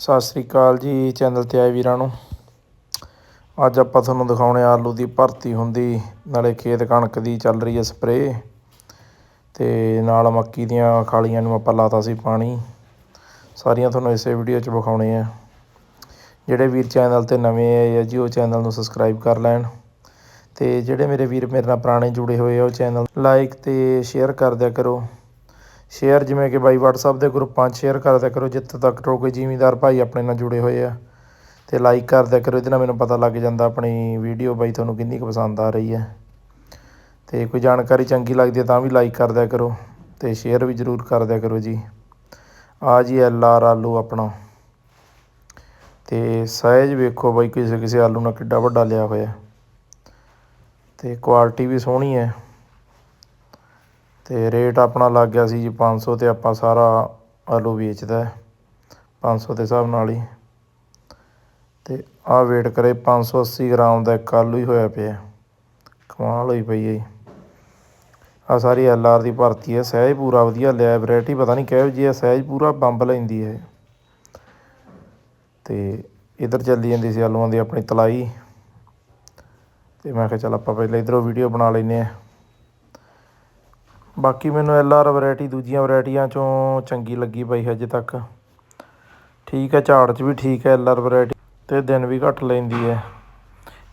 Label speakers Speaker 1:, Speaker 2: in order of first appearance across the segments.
Speaker 1: ਸਤਿ ਸ੍ਰੀ ਅਕਾਲ ਜੀ ਚੈਨਲ ਤੇ ਆਏ ਵੀਰਾਂ ਨੂੰ। ਅੱਜ ਆਪਾਂ ਤੁਹਾਨੂੰ ਦਿਖਾਉਣੇ ਆਲੂ ਦੀ ਭਰਤੀ ਹੁੰਦੀ, ਨਾਲੇ ਖੇਤ ਕਣਕ ਦੀ ਚੱਲ ਰਹੀ ਹੈ ਸਪਰੇਅ। ਤੇ ਨਾਲ ਮੱਕੀ ਦੀਆਂ ਖਾਲੀਆਂ ਨੂੰ ਆਪਾਂ ਲਾਤਾ ਸੀ ਪਾਣੀ। ਸਾਰੀਆਂ ਤੁਹਾਨੂੰ ਇਸੇ ਵੀਡੀਓ 'ਚ ਵਿਖਾਉਣੇ ਆ। ਜਿਹੜੇ ਵੀਰ ਚੈਨਲ ਤੇ ਨਵੇਂ ਆਏ ਆ ਜੀ, ਉਹ ਚੈਨਲ ਨੂੰ ਸਬਸਕ੍ਰਾਈਬ ਕਰ ਲੈਣ। ਤੇ ਜਿਹੜੇ ਮੇਰੇ ਵੀਰ ਮੇਰੇ ਨਾਲ ਪੁਰਾਣੇ ਜੁੜੇ ਹੋਏ ਆ, ਉਹ ਚੈਨਲ ਲਾਈਕ ਤੇ ਸ਼ੇਅਰ ਕਰ ਦਿਆ ਕਰੋ। ਸ਼ੇਅਰ ਜਿਵੇਂ ਕਿ ਬਾਈ WhatsApp ਦੇ ਗਰੁੱਪਾਂ 'ਚ ਸ਼ੇਅਰ ਕਰਦਿਆ ਕਰੋ, ਜਿੱਥੇ ਤੱਕ ਰੋ ਕੋਈ ਜ਼ਿਮੀਂਦਾਰ ਭਾਈ ਆਪਣੇ ਨਾਲ ਜੁੜੇ ਹੋਏ ਆ। ਤੇ ਲਾਈਕ ਕਰਦਿਆ ਕਰੋ, ਇਹਦੇ ਨਾਲ ਮੈਨੂੰ ਪਤਾ ਲੱਗ ਜਾਂਦਾ ਆਪਣੀ ਵੀਡੀਓ ਬਾਈ ਤੁਹਾਨੂੰ ਕਿੰਨੀ ਕੁ ਪਸੰਦ ਆ ਰਹੀ ਹੈ। ਤੇ ਕੋਈ ਜਾਣਕਾਰੀ ਚੰਗੀ ਲੱਗਦੀ ਹੈ ਤਾਂ ਵੀ ਲਾਈਕ ਕਰਦਿਆ ਕਰੋ ਤੇ ਸ਼ੇਅਰ ਵੀ ਜ਼ਰੂਰ ਕਰਦਿਆ ਕਰੋ ਜੀ। ਆ ਜੀ ਐਲ ਆਰ ਆਲੂ ਆਪਣਾ। ਤੇ ਸਾਈਜ਼ ਵੇਖੋ ਬਾਈ ਕਿਸੇ ਕਿਸੇ ਆਲੂ ਨਾਲ ਕਿੱਡਾ ਵੱਡਾ ਲਿਆ ਹੋਇਆ। ਤੇ ਕੁਆਲਿਟੀ ਵੀ ਸੋਹਣੀ ਹੈ। ਤੇ ਰੇਟ ਆਪਣਾ ਲੱਗ ਗਿਆ ਸੀ ਜੀ 500 ਤੇ ਆਪਾਂ ਸਾਰਾ ਆਲੂ ਵੇਚਦਾ ਹੈ 500 ਦੇ ਹਿਸਾਬ ਨਾਲ ਹੀ। ਤੇ ਆਹ ਵੇਟ ਕਰੇ 580 ਗ੍ਰਾਮ ਦਾ ਇੱਕ ਆਲੂ ਹੀ ਹੋਇਆ ਪਿਆ। ਕਮਾਲ ਹੋਈ ਪਈ ਹੈ ਜੀ। ਆ ਸਾਰੀ ਐਲ ਆਰ ਦੀ ਭਰਤੀ ਹੈ, ਸਹਿਜ ਪੂਰਾ ਵਧੀਆ ਲਿਆ ਵੈਰਾਈਟੀ ਪਤਾ ਨਹੀਂ ਕਿਹੋ ਜੀ ਹੈ, ਸਹਿਜ ਪੂਰਾ ਬੰਬ ਲੈਂਦੀ ਹੈ। ਤੇ ਇਧਰ ਚੱਲੀ ਜਾਂਦੀ ਸੀ ਆਲੂਆਂ ਦੀ ਆਪਣੀ ਤਲਾਈ। ਤੇ ਮੈਂ ਕਿਹਾ ਚੱਲ ਆਪਾਂ ਪਹਿਲਾਂ ਇਧਰੋਂ ਵੀਡੀਓ ਬਣਾ ਲੈਨੇ ਆ ਬਾਕੀ ਮੈਨੂੰ ਐਲ ਆਰ ਵੈਰਾਈਟੀ ਦੂਜੀਆਂ ਵੈਰਾਈਟੀਆਂ ਚੋਂ ਚੰਗੀ ਲੱਗੀ ਪਈ ਹਜੇ ਤੱਕ। ਠੀਕ ਹੈ, ਝਾੜ 'ਚ ਵੀ ਠੀਕ ਹੈ ਐਲ ਆਰ ਵੈਰਾਈਟੀ ਤੇ ਦਿਨ ਵੀ ਘੱਟ ਲੈਂਦੀ ਹੈ।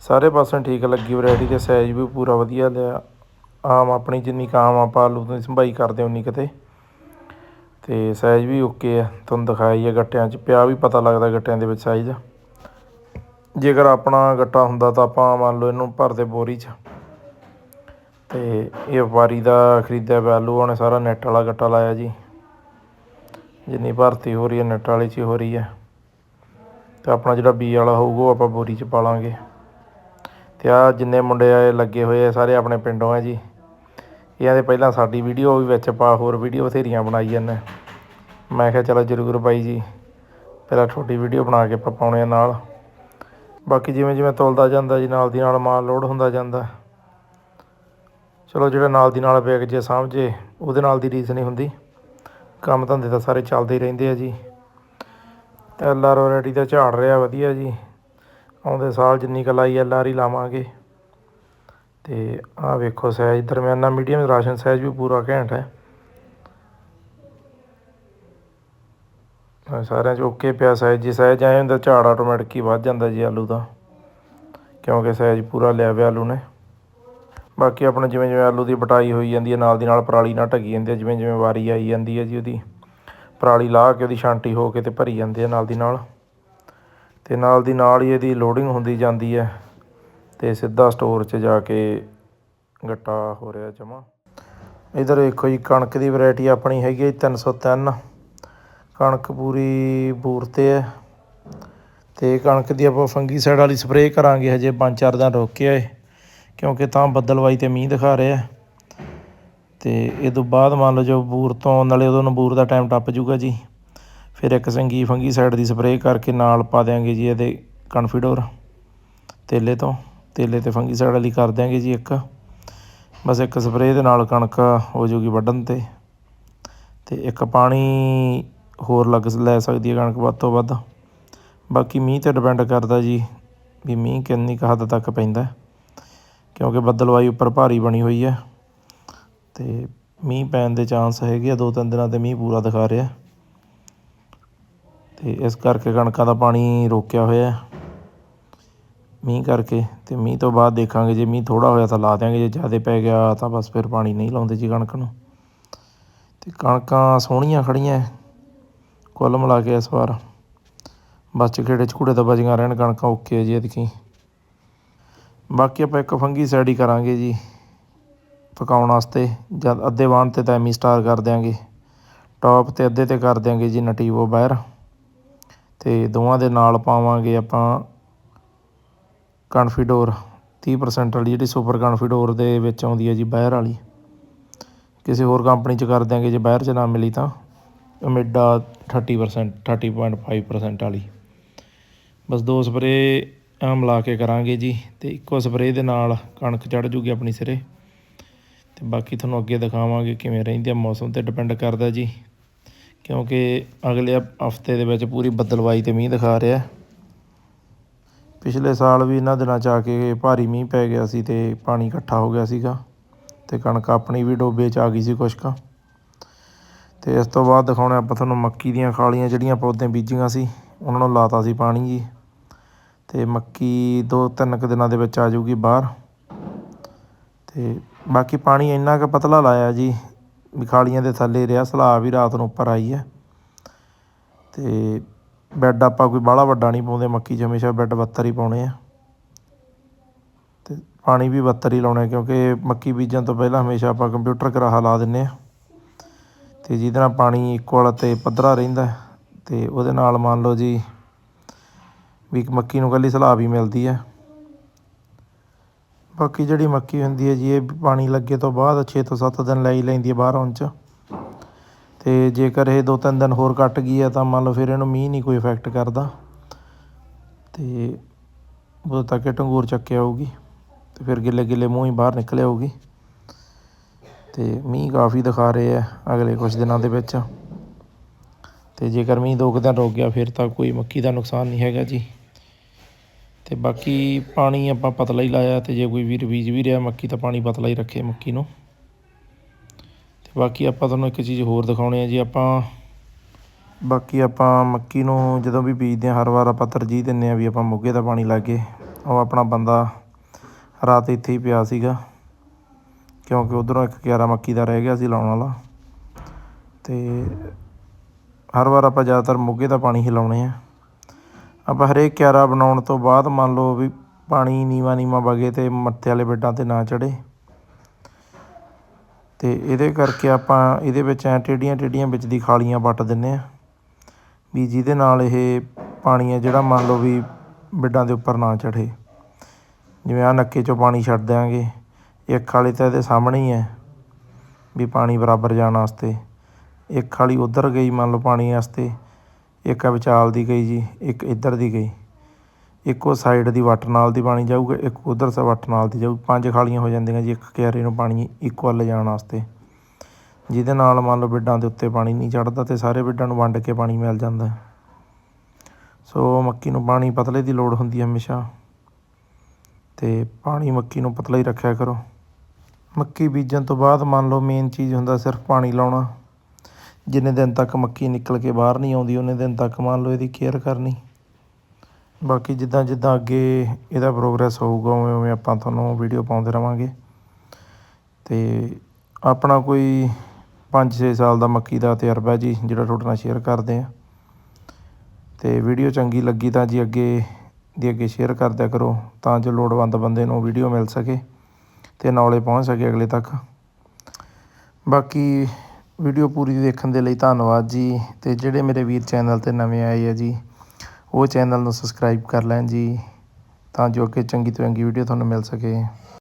Speaker 1: ਸਾਰੇ ਪਾਸੇ ਠੀਕ ਲੱਗੀ ਵੈਰਾਈਟੀ ਤੇ ਸਾਈਜ਼ ਵੀ ਪੂਰਾ ਵਧੀਆ ਲਿਆ। ਆਮ ਆਪਣੀ ਜਿੰਨੀ ਕਾਮ ਆਪਾਂ ਆਲੂ ਦੀ ਸੰਭਾਈ ਕਰਦੇ ਉਨੀ ਕਿਤੇ ਤੇ ਸਾਈਜ਼ ਵੀ ਓਕੇ ਹੈ, ਤੁਹਾਨੂੰ ਦਿਖਾਈ ਹੈ ਗੱਟਿਆਂ 'ਚ, ਪਿਆ ਵੀ ਪਤਾ ਲੱਗਦਾ ਗੱਟਿਆਂ ਦੇ ਵਿੱਚ ਸਾਈਜ਼। ਜੇਕਰ ਆਪਣਾ ਗੱਟਾ ਹੁੰਦਾ ਤਾਂ ਆਪਾਂ ਮੰਨ ਲਓ ਇਹਨੂੰ ਭਰਦੇ ਬੋਰੀ 'ਚ। ਤੇ ਇਹ ਵਪਾਰੀ ਦਾ ਖਰੀਦਿਆ ਵੈਲੂ ਉਹਨੇ ਸਾਰਾ ਨੈਟ ਵਾਲਾ ਗੱਟਾ ਲਾਇਆ ਜੀ। ਜਿੰਨੀ ਭਰਤੀ ਹੋ ਰਹੀ ਹੈ ਨੈਟ ਵਾਲੀ 'ਚ ਹੀ ਹੋ ਰਹੀ ਹੈ। ਤੇ ਆਪਣਾ ਜਿਹੜਾ ਬੀ ਵਾਲਾ ਹੋਊਗਾ, ਉਹ ਆਪਾਂ ਬੋਰੀ 'ਚ ਪਾ ਲਾਂਗੇ। ਤੇ ਆ ਜਿੰਨੇ ਮੁੰਡੇ ਆਏ, ਲੱਗੇ ਹੋਏ ਆ, ਸਾਰੇ ਆਪਣੇ ਪਿੰਡੋਂ ਆ ਜੀ। ਇਹਨਾਂ ਦੇ ਪਹਿਲਾਂ ਸਾਡੀ ਵੀਡੀਓ ਵੀ ਵਿੱਚ ਪਾ, ਹੋਰ ਵੀਡੀਓ ਬਥੇਰੀਆਂ ਬਣਾਈ ਜਾਂਦੇ ਮੈਂ ਕਿਹਾ ਚਲੋ ਜ਼ਰੂਰ ਬਾਈ ਜੀ, ਪਹਿਲਾਂ ਛੋਟੀ ਵੀਡੀਓ ਬਣਾ ਕੇ ਆਪਾਂ ਪਾਉਣੇ ਆ ਨਾਲ। ਬਾਕੀ ਜਿਵੇਂ ਜਿਵੇਂ ਤੁਲਦਾ ਜਾਂਦਾ ਜੀ, ਨਾਲ ਦੀ ਨਾਲ ਮਾਲ ਲੋਡ ਹੁੰਦਾ ਜਾਂਦਾ। ਚਲੋ ਜਿਹੜਾ ਨਾਲ ਦੀ ਨਾਲ ਵਿਕ ਜੇ ਸਮਝੇ ਉਹਦੇ ਨਾਲ ਦੀ ਰੀਸ ਨਹੀਂ ਹੁੰਦੀ। ਕੰਮ ਧੰਦੇ ਤਾਂ ਸਾਰੇ ਚੱਲਦੇ ਹੀ ਰਹਿੰਦੇ ਆ ਜੀ। ਐਲ ਆਰ ਵੈਰਾਈਟੀ ਦਾ ਝਾੜ ਰਿਹਾ ਵਧੀਆ ਜੀ। ਆਉਂਦੇ ਸਾਲ ਜਿੰਨੀ ਕੁ ਲਾਈ ਐਲ ਆਰ ਹੀ ਲਾਵਾਂਗੇ। ਤੇ ਆਹ ਵੇਖੋ ਸਾਈਜ਼ ਦਰਮਿਆਨਾ ਮੀਡੀਅਮ, ਰਾਸ਼ਨ ਸਾਈਜ਼ ਵੀ ਪੂਰਾ ਘੈਂਟ ਹੈ। ਸਾਰਿਆਂ 'ਚ ਓਕੇ ਪਿਆ ਸਾਈਜ਼ ਜੀ। ਸਾਈਜ਼ ਆਏ ਹੁੰਦਾ ਝਾੜ ਆਟੋਮੈਟਿਕ ਹੀ ਵੱਧ ਜਾਂਦਾ ਜੀ ਆਲੂ ਦਾ। ਕਿਉਂਕਿ ਸਾਈਜ਼ ਪੂਰਾ ਲਿਆ ਪਿਆ ਆਲੂ ਨੇ। ਬਾਕੀ ਆਪਣੇ ਜਿਵੇਂ ਜਿਵੇਂ ਆਲੂ ਦੀ ਬਟਾਈ ਹੋਈ ਜਾਂਦੀ ਹੈ, ਨਾਲ ਦੀ ਨਾਲ ਪਰਾਲੀ ਨਾਲ ਢੱਕੀ ਜਾਂਦੀ ਹੈ, ਜਿਵੇਂ ਜਿਵੇਂ ਵਾਰੀ ਆਈ ਜਾਂਦੀ ਹੈ ਜੀ ਉਹਦੀ। ਪਰਾਲੀ ਲਾਹ ਕੇ ਉਹਦੀ ਛਾਂਟੀ ਹੋ ਕੇ ਤੇ ਭਰੀ ਜਾਂਦੀ ਆ ਨਾਲ ਦੀ ਨਾਲ। ਤੇ ਨਾਲ ਦੀ ਨਾਲ ਹੀ ਇਹਦੀ ਲੋਡਿੰਗ ਹੁੰਦੀ ਜਾਂਦੀ ਹੈ ਤੇ ਸਿੱਧਾ ਸਟੋਰ 'ਚ ਜਾ ਕੇ ਗੱਟਾ ਹੋ ਰਿਹਾ ਜਮਾ। ਇਧਰ ਦੇਖੋ ਜੀ, ਕਣਕ ਦੀ ਵੈਰਾਈਟੀ ਆਪਣੀ ਹੈਗੀ ਹੈ 303 ਕਣਕ ਪੂਰੀ ਬੂਰ ਤੇ ਹੈ। ਤੇ ਕਣਕ ਦੀ ਆਪਾਂ ਫੰਗੀਸਾਈਡ ਵਾਲੀ ਸਪਰੇਅ ਕਰਾਂਗੇ, ਹਜੇ 5-4 ਦਿਨ ਰੁਕ ਕੇ ਆਏ। ਕਿਉਂਕਿ ਤਾਂ ਬੱਦਲਵਾਈ ਤੇ ਮੀਂਹ ਦਿਖਾ ਰਿਹਾ ਤੇ ਇਹ ਤੋਂ ਬਾਅਦ ਮੰਨ ਲਓ ਜੋ ਬੂਰ ਤੋਂ, ਨਾਲੇ ਉਦੋਂ ਨੂੰ ਬੂਰ ਦਾ ਟਾਈਮ ਟੱਪ ਜੂਗਾ ਜੀ। ਫਿਰ ਇੱਕ ਸੰਗੀ ਫੰਗੀ ਸਾਈਡ ਦੀ ਸਪਰੇਅ ਕਰਕੇ ਨਾਲ ਪਾ ਦਿਆਂਗੇ ਜੀ ਇਹਦੇ ਕਨਫੀਡੋਰ ਤੇਲੇ ਤੋਂ, ਤੇਲੇ ਤੇ ਫੰਗੀ ਸਾਈਡ ਵਾਲੀ ਕਰ ਦਿਆਂਗੇ ਜੀ ਇੱਕ। ਬਸ ਇੱਕ ਸਪਰੇਅ ਦੇ ਨਾਲ ਕਣਕ ਹੋ ਜੂਗੀ ਵੱਢਣ ਤੇ। ਤੇ ਇੱਕ ਪਾਣੀ ਹੋਰ ਲੱਗ ਲੈ ਸਕਦੀ ਹੈ ਕਣਕ ਵੱਧ ਤੋਂ ਵੱਧ। ਬਾਕੀ ਮੀਂਹ ਤੇ ਡਿਪੈਂਡ ਕਰਦਾ ਜੀ ਵੀ ਮੀਂਹ ਕਿੰਨੀ ਕੁ ਹੱਦ ਤੱਕ ਪੈਂਦਾ। ਕਿਉਂਕਿ ਬੱਦਲਵਾਈ ਉੱਪਰ ਭਾਰੀ ਬਣੀ ਹੋਈ ਹੈ ਤੇ ਮੀਂਹ ਪੈਣ ਦੇ ਚਾਂਸ ਹੈਗੇ ਆ, ਦੋ ਤਿੰਨ ਦਿਨਾਂ ਤੇ ਮੀਂਹ ਪੂਰਾ ਦਿਖਾ ਰਿਹਾ। ਤੇ ਇਸ ਕਰਕੇ ਕਣਕਾਂ ਦਾ ਪਾਣੀ ਰੋਕਿਆ ਹੋਇਆ। ਮੀਂਹ ਕਰਕੇ ਤੇ ਮੀਂਹ ਤੋਂ ਬਾਅਦ ਦੇਖਾਂਗੇ, ਜੇ ਮੀਂਹ ਥੋੜਾ ਹੋਇਆ ਤਾਂ ਲਾ ਦਿਆਂਗੇ, ਜੇ ਜ਼ਿਆਦਾ ਪੈ ਗਿਆ ਤਾਂ ਬਸ ਫਿਰ ਪਾਣੀ ਨਹੀਂ ਲਾਉਂਦੇ ਜੀ ਕਣਕ ਨੂੰ। ਤੇ ਕਣਕਾਂ ਸੋਹਣੀਆਂ ਖੜੀਆਂ ਕੁੱਲ ਮਿਲਾ ਕੇ ਇਸ ਵਾਰ। ਬਸ ਚਿਹੜੇ ਚਕੂੜੇ ਤਾਂ ਬਚੀਆਂ ਰਹਿਣ, ਕਣਕਾਂ ਓਕੇ ਜੀ, ਐਤਕੀ। ਬਾਕੀ ਆਪਾਂ ਇੱਕ ਫੰਗੀ ਸਾਈਡ ਹੀ ਕਰਾਂਗੇ ਜੀ। ਪਕਾਉਣ ਵਾਸਤੇ ਜਦ ਅੱਧੇ ਵਾਹਣ ਤੇ ਤਾਂ ਐਮੀ ਸਟਾਰ ਕਰ ਦਿਆਂਗੇ। ਟੌਪ ਤੇ ਅੱਧੇ ਤੇ ਕਰ ਦਿਆਂਗੇ ਜੀ ਨਟੀਵੋ ਬਾਹਰ। ਤੇ ਦੋਵਾਂ ਦੇ ਨਾਲ ਪਾਵਾਂਗੇ ਆਪਾਂ ਕਨਫੀਡੋਰ 30% ਵਾਲੀ ਜਿਹੜੀ ਸੁਪਰ ਕਨਫੀਡੋਰ ਦੇ ਵਿੱਚ ਆਉਂਦੀ ਹੈ ਜੀ ਬਾਹਰ ਵਾਲੀ। ਕਿਸੇ ਹੋਰ ਕੰਪਨੀ 'ਚ ਕਰ ਦਿਆਂਗੇ ਜੇ ਬਾਹਰ 'ਚ ਨਾ ਮਿਲੀ ਤਾਂ। ਅਮੇਡਾ 30% 30.5% ਵਾਲੀ। ਬਸ ਦੋ ਸਪਰੇ ਮਿਲਾ ਕੇ ਕਰਾਂਗੇ ਜੀ ਤੇ ਇੱਕੋ ਸਪਰੇਅ ਦੇ ਨਾਲ ਕਣਕ ਚੜ ਜੂਗੀ ਆਪਣੀ ਸਿਰੇ। ਤੇ ਬਾਕੀ ਤੁਹਾਨੂੰ ਅੱਗੇ ਦਿਖਾਵਾਂਗੇ ਕਿਵੇਂ ਰਹਿੰਦੀ ਆ ਮੌਸਮ ਤੇ ਡਿਪੈਂਡ ਕਰਦਾ ਜੀ। ਕਿਉਂਕਿ ਅਗਲੇ ਹਫ਼ਤੇ ਦੇ ਵਿੱਚ ਪੂਰੀ ਬੱਦਲਵਾਈ ਤੇ ਮੀਂਹ ਦਿਖਾ ਰਿਹਾ। ਪਿਛਲੇ ਸਾਲ ਵੀ ਇਹਨਾਂ ਦਿਨਾਂ 'ਚ ਆ ਕੇ ਭਾਰੀ ਮੀਂਹ ਪੈ ਗਿਆ ਸੀ ਤੇ ਪਾਣੀ ਇਕੱਠਾ ਹੋ ਗਿਆ ਸੀਗਾ। ਤੇ ਕਣਕ ਆਪਣੀ ਵੀ ਡੋਬੇ 'ਚ ਆ ਗਈ ਸੀ ਕੁਛ ਕੁ ਤੇ ਇਸ ਤੋਂ ਬਾਅਦ ਦਿਖਾਉਣਾ ਆਪਾਂ ਤੁਹਾਨੂੰ ਮੱਕੀ ਦੀਆਂ ਖਾਲੀਆਂ ਜਿਹੜੀਆਂ ਪੌਦੇ ਬੀਜੀਆਂ ਸੀ, ਉਹਨਾਂ ਨੂੰ ਲਾਤਾ ਸੀ ਪਾਣੀ ਜੀ। ਅਤੇ ਮੱਕੀ ਦੋ ਤਿੰਨ ਕੁ ਦਿਨਾਂ ਦੇ ਵਿੱਚ ਆ ਜੂਗੀ ਬਾਹਰ। ਅਤੇ ਬਾਕੀ ਪਾਣੀ ਇੰਨਾ ਕੁ ਪਤਲਾ ਲਾਇਆ ਜੀ, ਵੀ ਖਾਲੀਆਂ ਦੇ ਥੱਲੇ ਰਿਹਾ ਸਲਾਬ ਵੀ ਰਾਤ ਨੂੰ ਉੱਪਰ ਆਈ ਹੈ। ਅਤੇ ਬੈੱਡ ਆਪਾਂ ਕੋਈ ਬਾਹਲਾ ਵੱਡਾ ਨਹੀਂ ਪਾਉਂਦੇ, ਮੱਕੀ 'ਚ ਹਮੇਸ਼ਾ ਬੈੱਡ ਬੱਤਰ ਹੀ ਪਾਉਣੇ ਆ। ਅਤੇ ਪਾਣੀ ਵੀ ਬੱਤਰ ਹੀ ਲਾਉਣੇ ਕਿਉਂਕਿ ਮੱਕੀ ਬੀਜਣ ਤੋਂ ਪਹਿਲਾਂ ਹਮੇਸ਼ਾ ਆਪਾਂ ਕੰਪਿਊਟਰ ਕਰਾਹਾ ਲਾ ਦਿੰਨੇ ਆ। ਅਤੇ ਜਿਹਦੇ ਨਾਲ ਪਾਣੀ ਇਕੁਅਲ ਅਤੇ ਪੱਧਰਾ ਰਹਿੰਦਾ ਅਤੇ ਉਹਦੇ ਨਾਲ ਮੰਨ ਲਓ ਜੀ ਵੀ ਮੱਕੀ ਨੂੰ ਇਕੱਲੀ ਸਲਾਬ ਹੀ ਮਿਲਦੀ ਹੈ। ਬਾਕੀ ਜਿਹੜੀ ਮੱਕੀ ਹੁੰਦੀ ਹੈ ਜੀ, ਇਹ ਪਾਣੀ ਲੱਗੇ ਤੋਂ ਬਾਅਦ 6 ਤੋਂ 7 ਦਿਨ ਲੈ ਹੀ ਲੈਂਦੀ ਹੈ ਬਾਹਰ ਆਉਣ 'ਚ। ਤੇ ਜੇਕਰ ਇਹ ਦੋ ਤਿੰਨ ਦਿਨ ਹੋਰ ਕੱਟ ਗਈ ਹੈ ਤਾਂ ਮੰਨ ਲਓ ਫਿਰ ਇਹਨੂੰ ਮੀਂਹ ਨਹੀਂ ਕੋਈ ਇਫੈਕਟ ਕਰਦਾ। ਤੇ ਉਦੋਂ ਤੱਕ ਇਹ ਟੰਗੂਰ ਚੱਕਿਆ ਆਊਗੀ ਤੇ ਫਿਰ ਗਿੱਲੇ ਗਿੱਲੇ ਮੂੰਹ ਹੀ ਬਾਹਰ ਨਿਕਲਿਆ ਹੋਊਗੀ ਤੇ ਮੀਂਹ ਕਾਫੀ ਦਿਖਾ ਰਹੇ ਆ ਅਗਲੇ ਕੁਝ ਦਿਨਾਂ ਦੇ ਵਿੱਚ। ਤੇ ਜੇਕਰ ਮੀਂਹ ਦੋ ਕੁ ਦਿਨ ਰੁਕ ਗਿਆ, ਫਿਰ ਤਾਂ ਕੋਈ ਮੱਕੀ ਦਾ ਨੁਕਸਾਨ ਨਹੀਂ ਹੈਗਾ ਜੀ। ਤੇ ਬਾਕੀ ਪਾਣੀ ਆਪਾਂ ਪਤਲਾ ਹੀ ਲਾਇਆ ਤੇ ਜੇ ਕੋਈ ਵੀਰ ਬੀਜ ਵੀ ਰਿਹਾ ਮੱਕੀ, ਤਾਂ ਪਾਣੀ ਪਤਲਾ ਹੀ ਰੱਖੇ ਮੱਕੀ ਨੂੰ। ਤੇ ਬਾਕੀ ਆਪਾਂ ਤੁਹਾਨੂੰ ਇੱਕ ਚੀਜ਼ ਹੋਰ ਦਿਖਾਉਣੀ ਹੈ ਜੀ, ਆਪਾਂ ਬਾਕੀ ਆਪਾਂ ਮੱਕੀ ਨੂੰ ਜਦੋਂ ਵੀ ਬੀਜਦੇ ਹਾਂ, ਹਰ ਵਾਰ ਆਪਾਂ ਤਰਜੀਹ ਦਿੰਦੇ ਹਾਂ ਵੀ ਆਪਾਂ ਮੋਗੇ ਦਾ ਪਾਣੀ ਲਾਗੇ ਉਹ ਆਪਣਾ ਬੰਦਾ ਰਾਤ ਇੱਥੇ ਹੀ ਪਿਆ ਸੀਗਾ। ਕਿਉਂਕਿ ਉਧਰੋਂ ਇੱਕ ਕਿਆਰਾ ਮੱਕੀ ਦਾ ਰਹਿ ਗਿਆ ਸੀ ਲਾਉਣ ਵਾਲਾ। ਤੇ ਹਰ ਵਾਰ ਆਪਾਂ ਜ਼ਿਆਦਾਤਰ ਮੋਗੇ ਦਾ ਪਾਣੀ ਹੀ ਲਾਉਣੇ ਆ। ਆਪਾਂ ਹਰੇਕ ਕਿਆਰਾ ਬਣਾਉਣ ਤੋਂ ਬਾਅਦ ਮੰਨ ਲਓ ਵੀ ਪਾਣੀ ਨੀਵਾ ਨੀਵਾ ਵਗੇ ਤੇ ਮੱਥੇ ਵਾਲੇ ਬੈੱਡਾਂ ਤੇ ਨਾ ਚੜੇ ਤੇ ਇਹਦੇ ਕਰਕੇ ਆਪਾਂ ਇਹਦੇ ਵਿੱਚ ਐ ਟੇਡੀਆਂ ਟੇਡੀਆਂ ਵਿੱਚ ਦੀ ਖਾਲੀਆਂ ਵੱਟ ਦਿੰਨੇ ਆ। ਵੀ ਜਿਹਦੇ ਨਾਲ ਇਹ ਪਾਣੀ ਹੈ ਜਿਹੜਾ ਮੰਨ ਲਓ ਵੀ ਬੈੱਡਾਂ ਦੇ ਉੱਪਰ ਨਾ ਚੜੇ ਜਿਵੇਂ ਆ ਨੱਕੇ ਚੋਂ ਪਾਣੀ ਛੱਡ ਦਿਆਂਗੇ। ਇੱਕ ਖਾਲੀ ਤਾਂ ਇਹਦੇ ਸਾਹਮਣੇ ਹੀ ਹੈ ਵੀ ਪਾਣੀ ਬਰਾਬਰ ਜਾਣ ਵਾਸਤੇ। ਇੱਕ ਖਾਲੀ ਉਧਰ ਗਈ ਮੰਨ ਲਓ ਪਾਣੀ ਵਾਸਤੇ, ਇੱਕ ਆ ਵਿਚਾਲ ਦੀ ਗਈ ਜੀ, ਇੱਕ ਇੱਧਰ ਦੀ ਗਈ। ਇੱਕੋ ਸਾਈਡ ਦੀ ਵੱਟ ਨਾਲ ਦੀ ਪਾਣੀ ਜਾਊਗਾ, ਇੱਕ ਉਧਰ ਸ ਵੱਟ ਨਾਲ ਦੀ ਜਾਊ, ਪੰਜ ਖਾਲੀਆਂ ਹੋ ਜਾਂਦੀਆਂ ਜੀ, ਇੱਕ ਕਿਆਰੇ ਨੂੰ ਪਾਣੀ ਇਕੁਅਲ ਲਿਜਾਣ ਵਾਸਤੇ। ਜਿਹਦੇ ਨਾਲ ਮੰਨ ਲਓ ਬਿੱਡਾਂ ਦੇ ਉੱਤੇ ਪਾਣੀ ਨਹੀਂ ਚੜਦਾ ਤੇ ਸਾਰੇ ਬਿੱਡਾਂ ਨੂੰ ਵੰਡ ਕੇ ਪਾਣੀ ਮਿਲ ਜਾਂਦਾ। ਸੋ ਮੱਕੀ ਨੂੰ ਪਾਣੀ ਪਤਲੇ ਦੀ ਲੋੜ ਹੁੰਦੀ ਹੈ ਹਮੇਸ਼ਾ। ਤੇ ਪਾਣੀ ਮੱਕੀ ਨੂੰ ਪਤਲਾ ਹੀ ਰੱਖਿਆ ਕਰੋ। ਮੱਕੀ ਬੀਜਣ ਤੋਂ ਬਾਅਦ ਮੰਨ ਲਓ ਮੇਨ ਚੀਜ਼ ਹੁੰਦਾ ਸਿਰਫ ਪਾਣੀ ਲਾਉਣਾ। ਜਿੰਨੇ ਦਿਨ ਤੱਕ ਮੱਕੀ ਨਿਕਲ ਕੇ ਬਾਹਰ ਨਹੀਂ ਆਉਂਦੀ, ਉਹਨੇ ਦਿਨ ਤੱਕ ਮੰਨ ਲਓ ਇਹਦੀ ਕੇਅਰ ਕਰਨੀ। ਬਾਕੀ ਜਿੱਦਾਂ ਜਿੱਦਾਂ ਅੱਗੇ ਇਹਦਾ ਪ੍ਰੋਗਰੈਸ ਹੋਊਗਾ, ਉਵੇਂ ਉਵੇਂ ਆਪਾਂ ਤੁਹਾਨੂੰ ਵੀਡੀਓ ਪਾਉਂਦੇ ਰਵਾਂਗੇ। ਤੇ ਆਪਣਾ ਕੋਈ 5-6 ਸਾਲ ਦਾ ਮੱਕੀ ਦਾ ਤਜਰਬਾ ਜੀ, ਜਿਹੜਾ ਤੁਹਾਡੇ ਨਾਲ ਸ਼ੇਅਰ ਕਰਦੇ ਆ। ਤੇ ਵੀਡੀਓ ਚੰਗੀ ਲੱਗੀ ਤਾਂ ਜੀ ਅੱਗੇ, ਦੀ ਅੱਗੇ ਸ਼ੇਅਰ ਕਰਦਿਆ ਕਰੋ, ਤਾਂ ਜੋ ਲੋੜਵੰਦ ਬੰਦੇ ਨੂੰ ਵੀਡੀਓ ਮਿਲ ਸਕੇ ਤੇ ਨੌਲੇਜ ਪਹੁੰਚ ਸਕੇ ਅਗਲੇ ਤੱਕ। ਬਾਕੀ ਵੀਡੀਓ ਪੂਰੀ ਦੇਖਣ ਦੇ ਲਈ ਧੰਨਵਾਦ ਜੀ। ਤੇ ਜਿਹੜੇ ਮੇਰੇ ਵੀਰ ਚੈਨਲ ਤੇ ਨਵੇਂ ਆਏ ਆ ਜੀ, ਉਹ ਚੈਨਲ ਨੂੰ ਸਬਸਕ੍ਰਾਈਬ ਕਰ ਲੈਣ ਜੀ, ਤਾਂ ਜੋ ਕਿ ਚੰਗੀ ਤੋਂ ਚੰਗੀ ਵੀਡੀਓ ਤੁਹਾਨੂੰ ਮਿਲ ਸਕੇ।